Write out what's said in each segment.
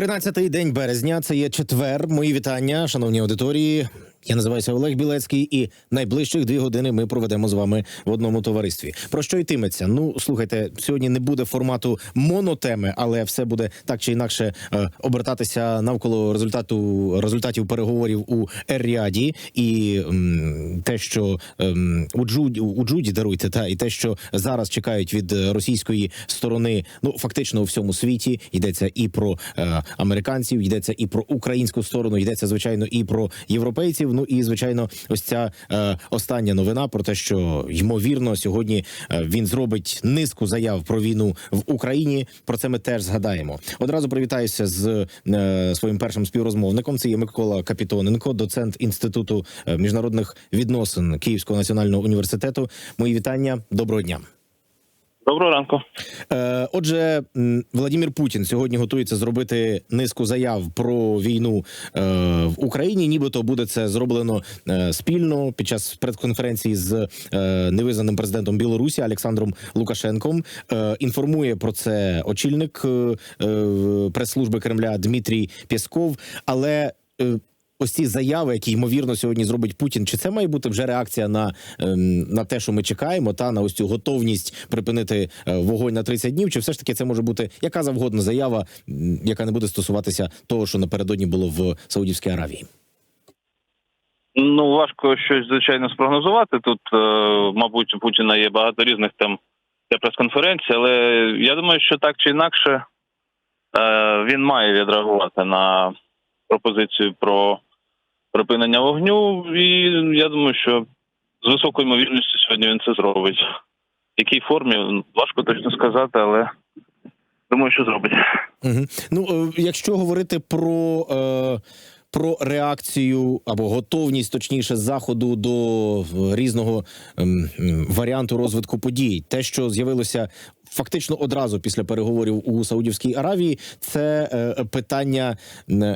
Тринадцятий день березня. Це є четвер. Мої вітання, шановні аудиторії. Я називаюся Олег Білецький, і найближчих дві години ми проведемо з вами в одному товаристві. Про що йтиметься? Ну слухайте, сьогодні не буде формату монотеми, але все буде так чи інакше е, обертатися навколо результату результатів переговорів у Ер-Ріаді. і м, те, що ем, у Джуді у Джуді даруйте, та і те, що зараз чекають від е, російської сторони, ну фактично у всьому світі йдеться і про е, американців, йдеться і про українську сторону, йдеться звичайно і про європейців. Ну і звичайно, ось ця е, остання новина про те, що ймовірно сьогодні е, він зробить низку заяв про війну в Україні. Про це ми теж згадаємо. Одразу привітаюся з е, своїм першим співрозмовником. Це є Микола Капітоненко, доцент інституту е, міжнародних відносин Київського національного університету. Мої вітання. Доброго дня. Доброго ранку. Е, Отже, Владимир Путін сьогодні готується зробити низку заяв про війну е, в Україні. Нібито буде це зроблено е, спільно під час прес-конференції з невизнаним президентом Білорусі Олександром Лукашенком. Інформує про це очільник прес-служби Кремля Дмитрій Пєсков. Але Ось ці заяви, які ймовірно сьогодні зробить Путін, чи це має бути вже реакція на, ем, на те, що ми чекаємо, та на ось цю готовність припинити е, вогонь на 30 днів? Чи все ж таки це може бути яка завгодна заява, яка не буде стосуватися того, що напередодні було в Саудівській Аравії? Ну важко щось звичайно спрогнозувати. Тут, е, мабуть, у Путіна є багато різних тем для прес-конференції, але я думаю, що так чи інакше е, він має відреагувати на пропозицію про припинення вогню, і я думаю, що з високою ймовірністю сьогодні він це зробить. В якій формі важко точно сказати, але думаю, що зробить. Угу. Ну, е, якщо говорити про. Е... Про реакцію або готовність, точніше, заходу до е, різного ем, варіанту розвитку подій, те, що з'явилося фактично одразу після переговорів у Саудівській Аравії, це е, питання,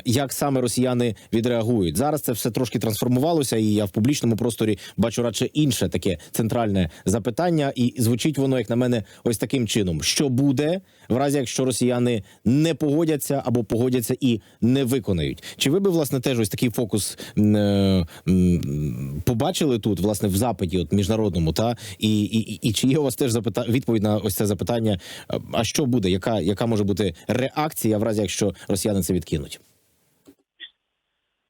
як саме росіяни відреагують. Зараз це все трошки трансформувалося, і я в публічному просторі бачу радше інше таке центральне запитання, і звучить воно, як на мене, ось таким чином: що буде в разі, якщо росіяни не погодяться або погодяться і не виконають? Чи ви би власне теж ось такий фокус е, побачили тут, власне, в запиті, от міжнародному, та і, і, і- і чи є у вас теж запита... відповідь на ось це запитання? Е, А що буде? Яка, яка може бути реакція в разі, якщо росіяни це відкинуть?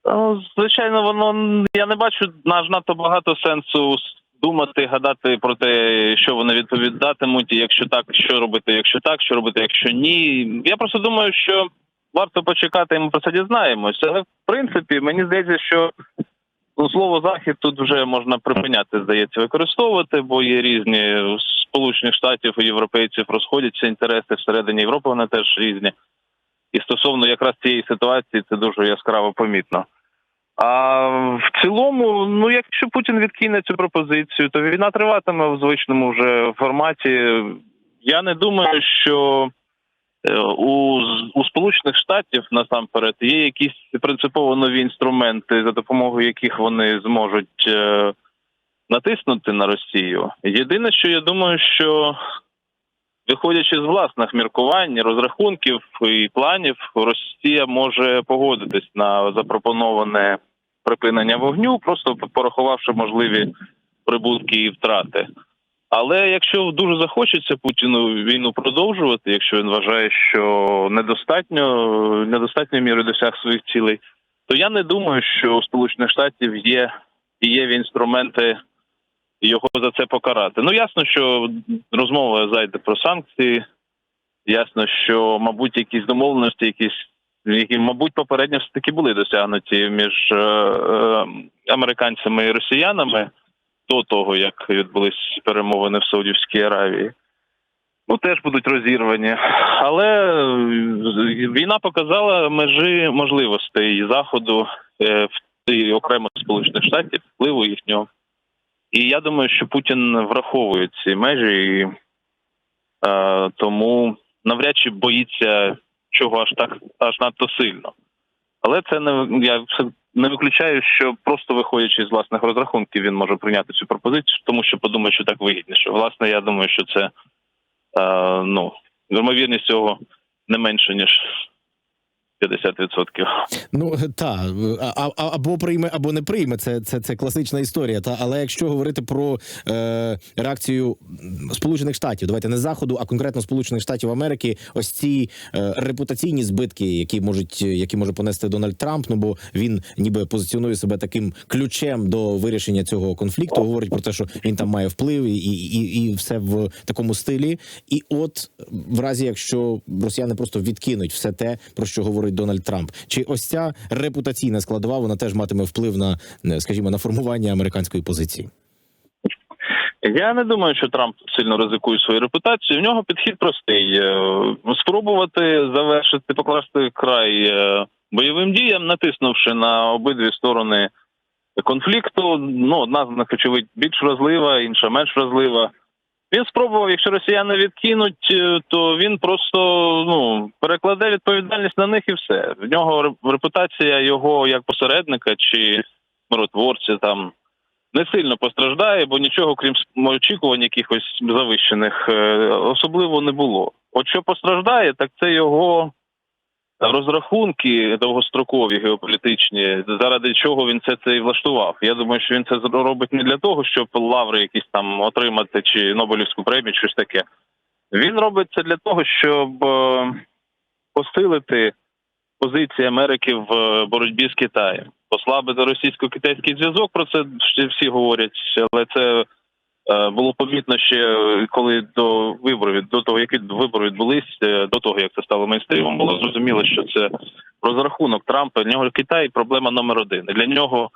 Ну, звичайно, воно я не бачу наш надто багато сенсу думати, гадати про те, що вони відповідатимуть, і якщо так, що робити, якщо так, що робити, якщо ні. Я просто думаю, що варто почекати, і ми про це дізнаємося. Але в принципі, мені здається, що ну, слово захід тут вже можна припиняти, здається, використовувати, бо є різні сполучених штатів у європейців розходяться інтереси всередині Європи, вони теж різні. І стосовно якраз цієї ситуації це дуже яскраво помітно. А в цілому, ну якщо Путін відкине цю пропозицію, то війна триватиме в звичному вже форматі. Я не думаю, що е, у, у Сполучених Штатів насамперед є якісь принципово нові інструменти, за допомогою яких вони зможуть е, натиснути на Росію. Єдине, що я думаю, що виходячи з власних міркувань, розрахунків і планів, Росія може погодитись на запропоноване припинення вогню, просто порахувавши можливі прибутки і втрати. Але якщо дуже захочеться Путіну війну продовжувати, якщо він вважає, що недостатньо недостатньою мірою досяг своїх цілей, то я не думаю, що у Сполучених Штатів є і є інструменти його за це покарати. Ну ясно, що розмова зайде про санкції. Ясно, що, мабуть, якісь домовленості, якісь які, мабуть, попередньо все таки були досягнуті між е, е, американцями і росіянами до того, як відбулись перемовини в Саудівській Аравії. Ну, теж будуть розірвані. Але е, війна показала межі можливостей заходу е, в окремо Сполучених Штатів, впливу їхнього. І я думаю, що Путін враховує ці межі, і е, тому навряд чи боїться чого аж так аж надто сильно. Але це не я все не виключаю, що просто виходячи з власних розрахунків, він може прийняти цю пропозицію, тому що подумає, що так вигідніше. Власне, я думаю, що це е, ну ймовірність цього не менше ніж 50%. Ну та а, або прийме, або не прийме. Це, це, це класична історія. Та але якщо говорити про е, реакцію Сполучених Штатів, давайте не заходу, а конкретно Сполучених Штатів Америки, ось ці е, репутаційні збитки, які можуть які може понести Дональд Трамп. Ну бо він ніби позиціонує себе таким ключем до вирішення цього конфлікту. Говорить про те, що він там має вплив і, і, і все в такому стилі. І от в разі, якщо росіяни просто відкинуть все те, про що говорить Дональд Трамп, чи ось ця репутаційна складова вона теж матиме вплив на, е, скажімо, на формування американської позиції. Я не думаю, що Трамп сильно ризикує свою репутацію. В нього підхід простий: Е, спробувати завершити, покласти край е, бойовим діям, натиснувши на обидві сторони конфлікту. Ну, одна з них, очевидь, більш вразлива, інша менш вразлива. Він спробував, якщо росіяни відкинуть, е, то він просто ну перекладе відповідальність на них і все. В нього репутація його як посередника чи миротворця там не сильно постраждає, бо нічого, крім очікувань якихось завищених, е, особливо не було. От що постраждає, так це його розрахунки довгострокові геополітичні, заради чого він це це і влаштував. Я думаю, що він це робить не для того, щоб лаври якісь там отримати чи Нобелівську премію, щось таке. Він робить це для того, щоб е, посилити позиції Америки в е, боротьбі з Китаєм, послабити російсько-китайський зв'язок. Про це всі говорять, але це було помітно ще е, коли до виборів, до того, які вибори відбулись, е, до того як це стало мейнстрімом, було зрозуміло, що це розрахунок Трампа. Для нього Китай проблема номер один. Для нього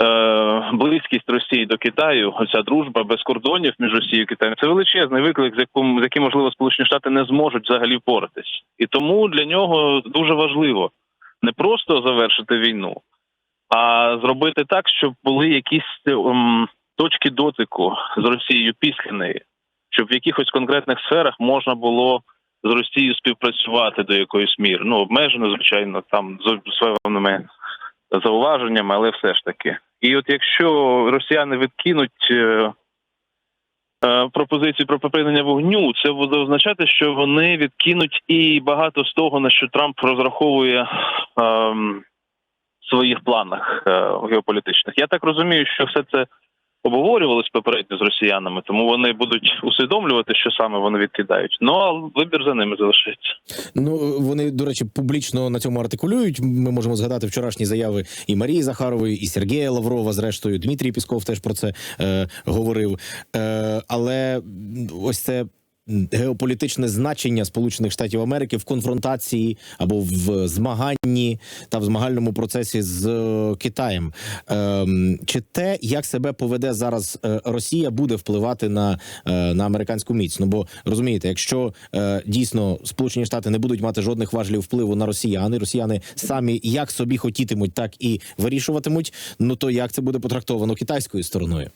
е, близькість Росії до Китаю, оця дружба без кордонів між Росією і Китаєм, це величезний виклик, з яким з яким можливо Сполучені Штати не зможуть взагалі впоратись. І тому для нього дуже важливо не просто завершити війну, а зробити так, щоб були якісь ем, точки дотику з Росією після неї, щоб в якихось конкретних сферах можна було з Росією співпрацювати до якоїсь міри. Ну обмежено, звичайно, там з певними зауваженнями, але все ж таки. І от якщо росіяни відкинуть е, е, пропозицію про припинення вогню, це буде означати, що вони відкинуть і багато з того, на що Трамп розраховує ем, в своїх планах е, геополітичних. Я так розумію, що все це обговорювалось попередньо з росіянами, тому вони будуть усвідомлювати, що саме вони відкидають. Ну а вибір за ними залишиться. Ну вони, до речі, публічно на цьому артикулюють. Ми можемо згадати вчорашні заяви і Марії Захарової, і Сергія Лаврова. Зрештою, Дмитрій Пісков теж про це е, говорив. Е, але ось це. Геополітичне значення Сполучених Штатів Америки в конфронтації або в змаганні та в змагальному процесі з е, Китаєм. Ем, чи те, як себе поведе зараз е, Росія, буде впливати на, е, на американську міць? Ну бо розумієте, якщо дійсно Сполучені Штати не будуть мати жодних важелів впливу на росіян, і росіяни самі як собі хотітимуть, так і вирішуватимуть. Ну то як це буде потрактовано китайською стороною?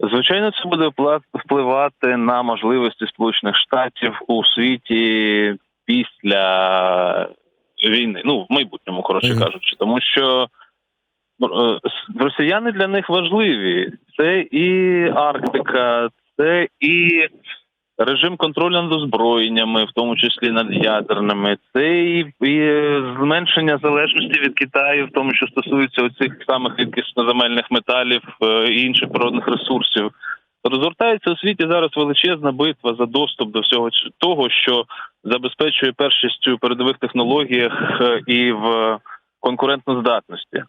Звичайно, це буде впливати на можливості Сполучених Штатів у світі після війни. Ну в майбутньому, коротше Мгм. кажучи, тому що е, росіяни для них важливі. Це і Арктика, це і режим контролю над озброєннями, в тому числі над ядерними, це і, і зменшення залежності від Китаю, в тому, що стосується оцих самих рідкісноземельних металів е, і інших природних ресурсів. Розгортається у світі зараз величезна битва за доступ до всього того, що забезпечує першість у передових технологіях е, і в конкурентноздатності.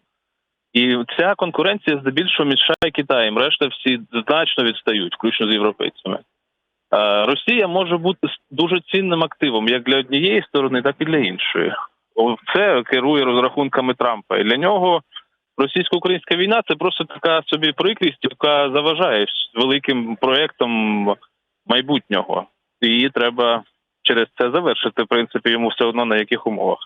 І ця конкуренція здебільшого мішає Китаєм. Решта всі значно відстають, включно з європейцями. Е, Росія може бути дуже цінним активом як для однієї сторони, так і для іншої. Це керує розрахунками Трампа. І для нього російсько-українська війна це просто така собі прикрість, яка заважає великим проектам майбутнього. Її треба через це завершити, в принципі, йому все одно на яких умовах.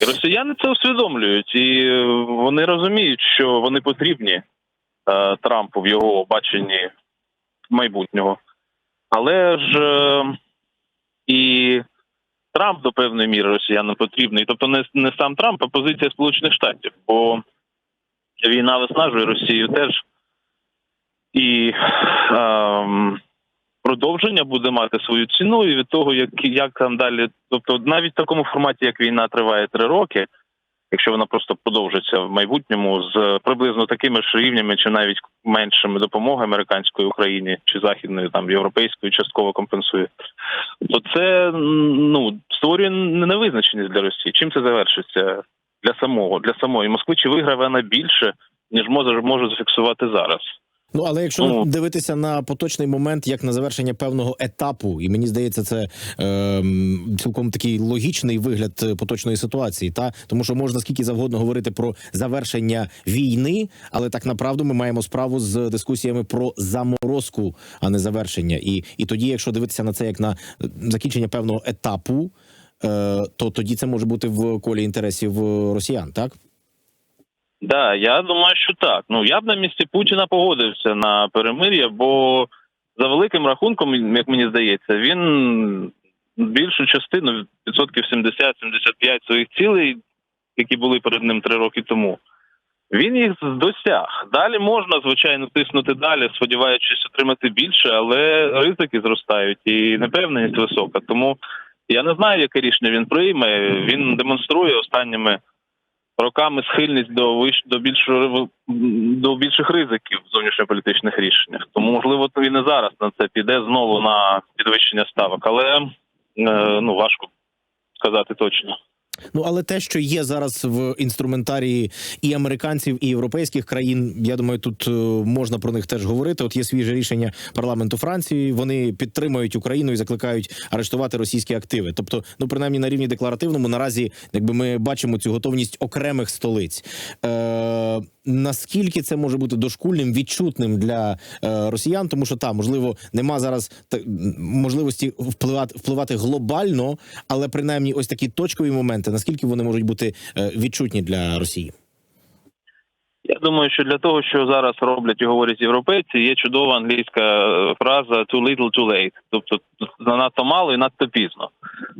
Росіяни це усвідомлюють, і е, вони розуміють, що вони потрібні е, Трампу в його баченні майбутнього. Але ж е, і Трамп до певної міри росіянам потрібний. Тобто не, не сам Трамп, а позиція Сполучених Штатів. Бо війна виснажує Росію теж. І ем, продовження буде мати свою ціну, і від того, як, як там далі, тобто навіть в такому форматі, як війна триває три роки, якщо вона просто продовжиться в майбутньому з приблизно такими ж рівнями, чи навіть меншими допомоги американської Україні чи західної, там європейської частково компенсує, то це ну створює невизначеність для Росії. Чим це завершиться для самого для самої Москви? Чи виграє вона більше ніж може може зафіксувати зараз? Ну але якщо Ну. дивитися на поточний момент, як на завершення певного етапу, і мені здається, це е, цілком такий логічний вигляд е, поточної ситуації, та тому що можна скільки завгодно говорити про завершення війни, але так направду ми маємо справу з дискусіями про заморозку, а не завершення. І, і тоді, якщо дивитися на це як на е, закінчення певного етапу, е, то тоді це може бути в колі інтересів е, росіян, так? Да, я думаю, що так. Ну я б на місці Путіна погодився на перемир'я, бо за великим рахунком, як мені здається, він більшу частину відсотків 70-75 своїх цілей, які були перед ним три роки тому. Він їх досяг. Далі можна, звичайно, тиснути далі, сподіваючись отримати більше, але ризики зростають і непевненість висока. Тому я не знаю, яке рішення він прийме. Він демонструє останніми роками схильність до виш до більшого до більших ризиків в зовнішньополітичних рішеннях. Тому можливо він і зараз на це піде знову на підвищення ставок, але е, ну важко сказати точно. Ну але те, що є зараз в інструментарії і американців, і європейських країн, я думаю, тут е, можна про них теж говорити. От є свіже рішення парламенту Франції. Вони підтримують Україну і закликають арештувати російські активи. Тобто, ну принаймні на рівні декларативному наразі, якби ми бачимо цю готовність окремих столиць. Е, Наскільки це може бути дошкульним, відчутним для е, росіян, тому що та можливо нема зараз можливості впливати впливати глобально, але принаймні ось такі точкові моменти, наскільки вони можуть бути е, відчутні для Росії? Я думаю, що для того, що зараз роблять і говорять європейці, є чудова англійська е, фраза «too little, too late», тобто занадто мало і надто пізно.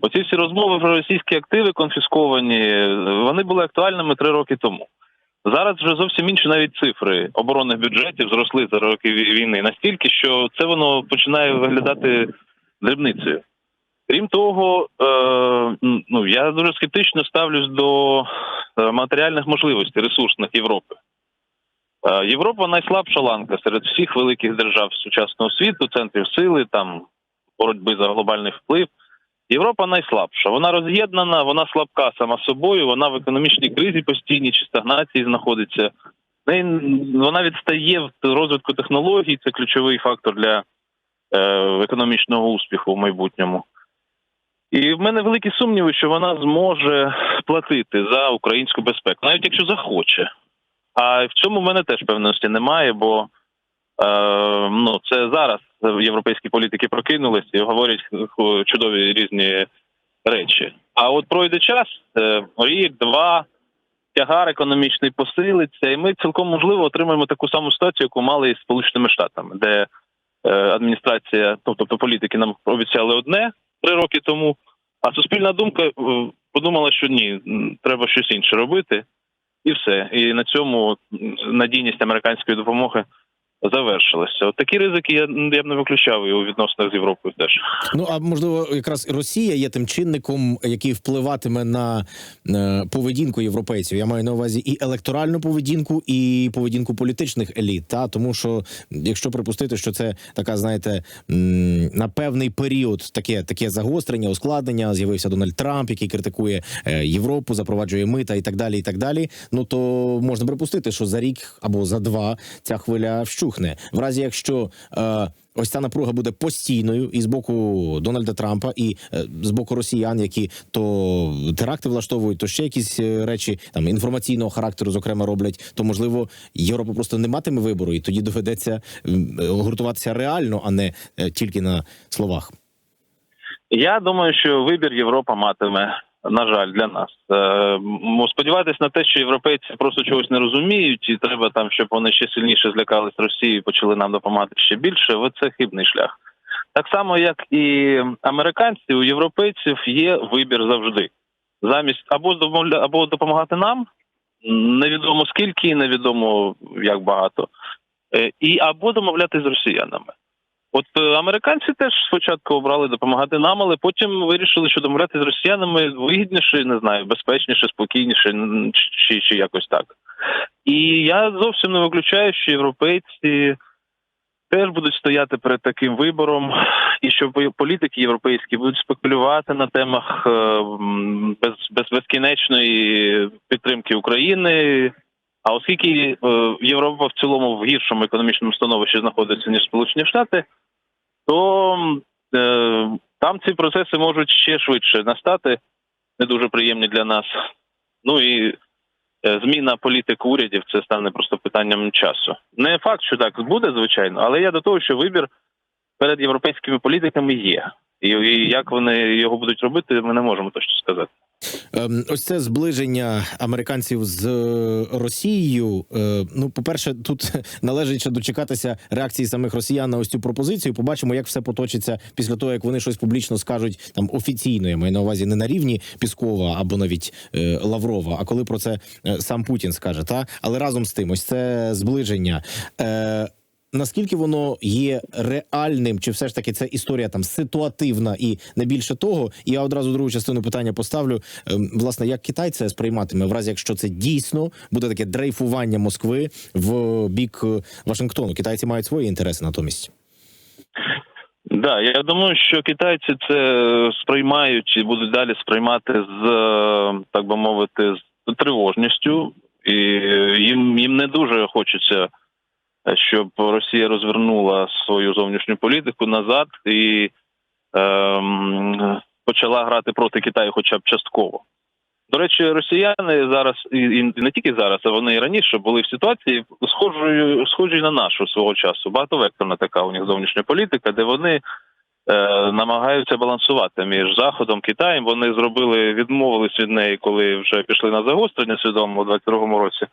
Оці всі розмови про російські активи конфісковані, е, вони були актуальними три роки тому. Зараз вже зовсім інші навіть цифри оборонних бюджетів зросли за роки війни настільки, що це воно починає виглядати дрібницею. Крім того, е, ну я дуже скептично ставлюсь до е, матеріальних можливостей ресурсних Європи. Е, Європа найслабша ланка серед всіх великих держав сучасного світу, центрів сили, там боротьби за глобальний вплив. Європа найслабша. Вона роз'єднана, вона слабка сама собою. Вона в економічній кризі постійній чи стагнації знаходиться. Вона відстає в розвитку технологій. Це ключовий фактор для е, економічного успіху в майбутньому. І в мене великі сумніви, що вона зможе платити за українську безпеку, навіть якщо захоче. А в цьому в мене теж певності немає, бо е, ну це зараз європейські політики прокинулись і говорять чудові різні речі. А от пройде час, е, рік, два, тягар економічний посилиться, і ми цілком можливо отримаємо таку саму ситуацію, яку мали із Сполученими Штатами, де е, адміністрація, ну, тобто політики нам обіцяли одне три роки тому, а суспільна думка е, подумала, що ні, треба щось інше робити, і все. І на цьому надійність американської допомоги завершилася. От такі ризики я, я б не виключав і у відносинах з Європою теж. Ну а можливо, якраз Росія є тим чинником, який впливатиме на е, поведінку європейців. Я маю на увазі і електоральну поведінку, і поведінку політичних еліт. Та тому, що якщо припустити, що це така, знаєте, на певний період таке таке загострення, ускладнення. З'явився Дональд Трамп, який критикує е, Європу, запроваджує мита і так далі. І так далі. Ну то можна припустити, що за рік або за два ця хвиля вщухне. В разі якщо е, ось ця напруга буде постійною і з боку Дональда Трампа, і е, з боку росіян, які то теракти влаштовують, то ще якісь е, речі там інформаційного характеру, зокрема, роблять, то можливо Європа просто не матиме вибору, і тоді доведеться е, гуртуватися реально, а не е, тільки на словах. Я думаю, що вибір Європа матиме. На жаль, для нас Е, сподіватися на те, що європейці просто чогось не розуміють, і треба там, щоб вони ще сильніше злякались Росії і почали нам допомагати ще більше. це хибний шлях. Так само, як і американці, у європейців є вибір завжди. Замість або або допомагати нам, невідомо скільки, невідомо як багато, е, і або домовлятися з росіянами. От е, американці теж спочатку обрали допомагати нам, але потім вирішили, що домовляти з росіянами вигідніше, не знаю, безпечніше, спокійніше, чи, чи якось так. І я зовсім не виключаю, що європейці теж будуть стояти перед таким вибором, і що політики європейські будуть спекулювати на темах е, без, без безкінечної підтримки України. А оскільки е, Європа в цілому в гіршому економічному становищі знаходиться ніж Сполучені Штати, то е, там ці процеси можуть ще швидше настати, не дуже приємні для нас. Ну і е, зміна політик урядів це стане просто питанням часу. Не факт, що так буде, звичайно, але я до того, що вибір перед європейськими політиками є. І, і як вони його будуть робити, ми не можемо точно сказати. Ем, Ось це зближення американців з е, Росією. Е, Ну, по-перше, тут належить ще дочекатися реакції самих росіян на ось цю пропозицію. Побачимо, як все поточиться після того, як вони щось публічно скажуть там офіційно. Я маю на увазі не на рівні Піскова або навіть е, Лаврова, а коли про це сам Путін скаже. Та але разом з тим, ось це зближення. Е, Наскільки воно є реальним, чи все ж таки це історія там ситуативна і не більше того? І я одразу другу частину питання поставлю. Ем, Власне, як Китай це сприйматиме, в разі якщо це дійсно буде таке дрейфування Москви в бік е, Вашингтону? Китайці мають свої інтереси натомість. Да, я думаю, що китайці це сприймають і будуть далі сприймати з е, так би мовити, з тривожністю, і їм їм не дуже хочеться, щоб Росія розвернула свою зовнішню політику назад і ем, почала грати проти Китаю, хоча б частково. До речі, росіяни зараз і, не тільки зараз, а вони і раніше були в ситуації схожою схожій на нашу свого часу. Багатовекторна така у них зовнішня політика, де вони е, намагаються балансувати між заходом Китаєм. Вони зробили, відмовились від неї, коли вже пішли на загострення свідомо у 22-му році.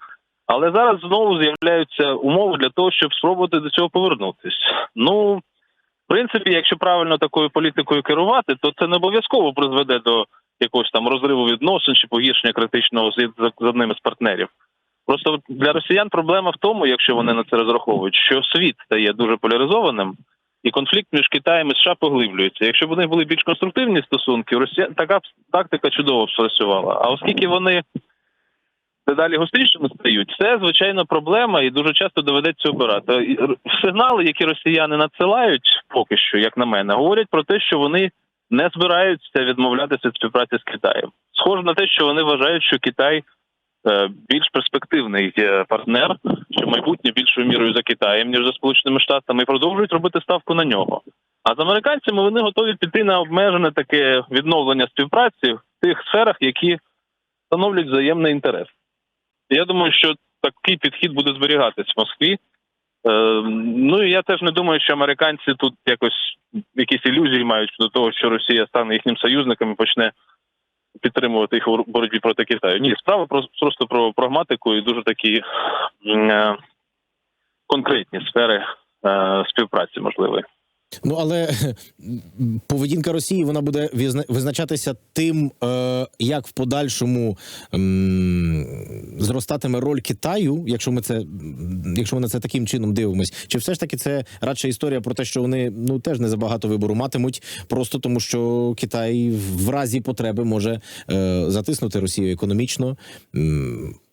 Але зараз знову з'являються умови для того, щоб спробувати до цього повернутись. Ну, в принципі, якщо правильно такою політикою керувати, то це не обов'язково призведе до якогось там розриву відносин чи погіршення критичного з, одним із партнерів. Просто для росіян проблема в тому, якщо вони на це розраховують, що світ стає дуже поляризованим, і конфлікт між Китаєм і США поглиблюється. Якщо б у них були більш конструктивні стосунки, у росіян така тактика чудово спрацювала. А оскільки вони дедалі гострішими стають, це звичайно проблема, і дуже часто доведеться обирати. Сигнали, які росіяни надсилають, поки що, як на мене, говорять про те, що вони не збираються відмовлятися від співпраці з Китаєм. Схоже на те, що вони вважають, що Китай е, більш перспективний партнер, що майбутнє більшою мірою за Китаєм, ніж за Сполученими Штатами, і продовжують робити ставку на нього. А з американцями вони готові піти на обмежене таке відновлення співпраці в тих сферах, які становлять взаємний інтерес. Я думаю, що такий підхід буде зберігатись в Москві. Е, ну і я теж не думаю, що американці тут якось якісь ілюзії мають до того, що Росія стане їхнім союзником і почне підтримувати їх у боротьбі проти Китаю. Ні, справа про- просто про прагматику і дуже такі е, конкретні сфери е, співпраці можливої. Ну але поведінка Росії вона буде визначатися тим, е, як в подальшому зростатиме роль Китаю, якщо ми це якщо ми на це таким чином дивимось, чи все ж таки це радше історія про те, що вони ну теж не забагато вибору матимуть, просто тому що Китай в разі потреби може е, затиснути Росію економічно.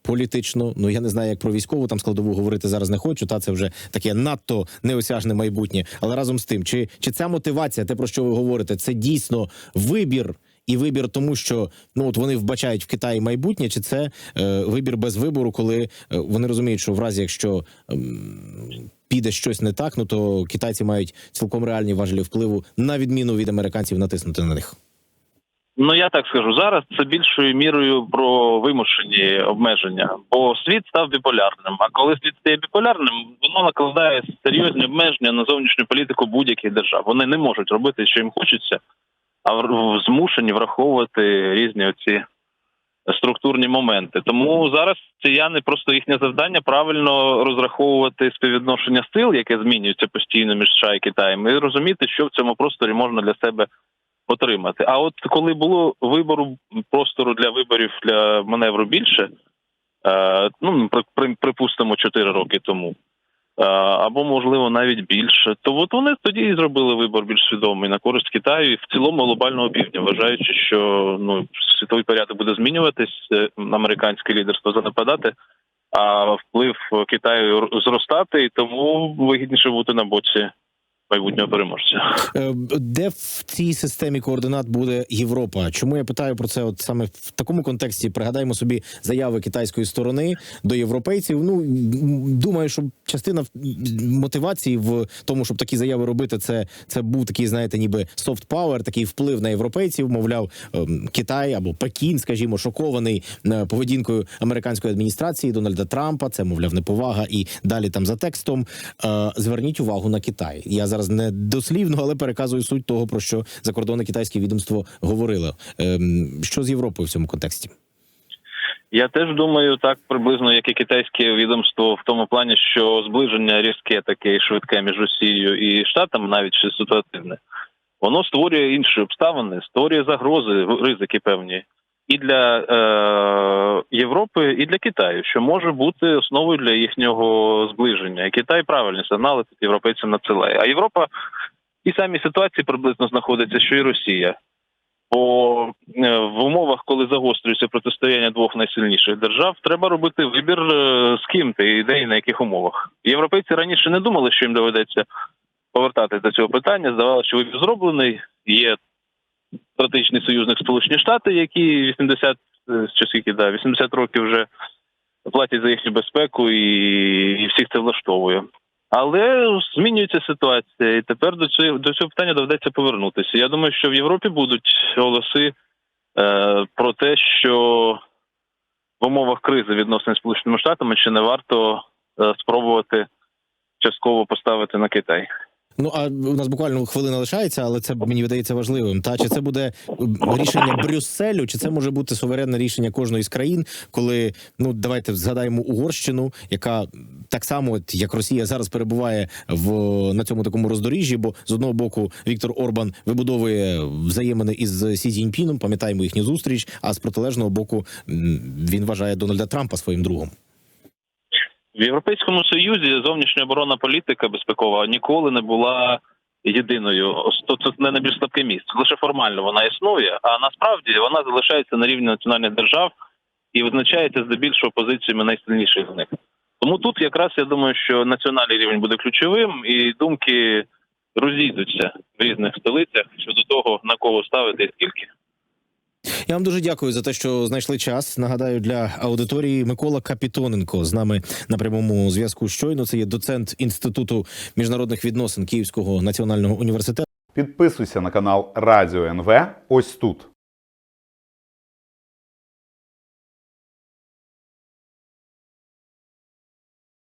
Політично, ну я не знаю, як про військову там складову говорити зараз не хочу. Та це вже таке надто неосяжне майбутнє. Але разом з тим, чи, чи ця мотивація, те про що ви говорите, це дійсно вибір і вибір, тому що ну от вони вбачають в Китаї майбутнє, чи це е, вибір без вибору, коли е, вони розуміють, що в разі якщо ем, піде щось не так, ну то китайці мають цілком реальні важелі впливу на відміну від американців натиснути на них. Ну я так скажу, зараз це більшою мірою про вимушені обмеження, бо світ став біполярним. А коли світ стає біполярним, воно накладає серйозні обмеження на зовнішню політику будь-яких держав. Вони не можуть робити, що їм хочеться, а змушені враховувати різні оці структурні моменти. Тому зараз росіяни просто їхнє завдання правильно розраховувати співвідношення сил, яке змінюється постійно між США і Китаєм, і розуміти, що в цьому просторі можна для себе отримати. А от коли було вибору простору для виборів для маневру більше, е, ну при, при, припустимо 4 роки тому, е, або можливо навіть більше. То от вони тоді і зробили вибор більш свідомий на користь Китаю і в цілому глобального півдня, вважаючи, що ну світовий порядок буде змінюватись, е, американське лідерство занепадати. А вплив Китаю зростати, і тому вигідніше бути на боці майбутнього переможця. Е, Де в цій системі координат буде Європа? Чому я питаю про це? От саме в такому контексті пригадаємо собі заяви китайської сторони до європейців. Ну думаю, що частина мотивації в тому, щоб такі заяви робити, це, це був такий, знаєте, ніби soft power, такий вплив на європейців. Мовляв, ем, Китай або Пекін, скажімо, шокований е, поведінкою американської адміністрації Дональда Трампа. Це мовляв неповага, і далі там за текстом. Е, Зверніть увагу на Китай. Я зараз не дослівно, але переказую суть того, про що закордонне китайське відомство говорило. Ем, Що з Європою в цьому контексті? Я теж думаю, так приблизно, як і китайське відомство, в тому плані, що зближення різке таке і швидке між Росією і Штатами, навіть ще ситуативне, воно створює інші обставини, створює загрози, ризики певні і для е, Європи, і для Китаю, що може бути основою для їхнього зближення. І Китай правильні сигнали тут європейцям надсилає. А Європа в тій самій ситуації приблизно знаходиться, що і Росія. Бо е, в умовах, коли загострюється протистояння двох найсильніших держав, треба робити вибір е, з ким ти йде і на яких умовах. Європейці раніше не думали, що їм доведеться повертатись до цього питання. Здавалося, що вибір зроблений. Є стратегічний союзник Сполучені Штати, які 80 е, чи скільки, да, 80 років вже платять за їхню безпеку, і, і всіх це влаштовує. Але змінюється ситуація, і тепер до цього до цього питання доведеться повернутися. Я думаю, що в Європі будуть голоси е, про те, що в умовах кризи відносно Сполученими Штатами чи не варто е, спробувати частково поставити на Китай. Ну а у нас буквально хвилина лишається, але це мені видається важливим. Та чи це буде рішення Брюсселю, чи це може бути суверенне рішення кожної з країн, коли ну давайте згадаємо Угорщину, яка так само, як Росія зараз перебуває в на цьому такому роздоріжжі, бо з одного боку Віктор Орбан вибудовує взаємини із Сі Цзіньпіном, пам'ятаємо їхню зустріч. А з протилежного боку він вважає Дональда Трампа своїм другом. В Європейському Союзі зовнішня оборонна політика безпекова ніколи не була єдиною. Це не найбільш слабке місце. Лише формально вона існує, а насправді вона залишається на рівні національних держав і визначається здебільшого позиціями найсильніших з них. Тому тут якраз я думаю, що національний рівень буде ключовим, і думки розійдуться в різних столицях щодо того, на кого ставити і скільки. Я вам дуже дякую за те, що знайшли час. Нагадаю для аудиторії Микола Капітоненко з нами на прямому зв'язку. Щойно це є доцент інституту міжнародних відносин Київського національного університету. Підписуйся на канал Радіо НВ ось тут.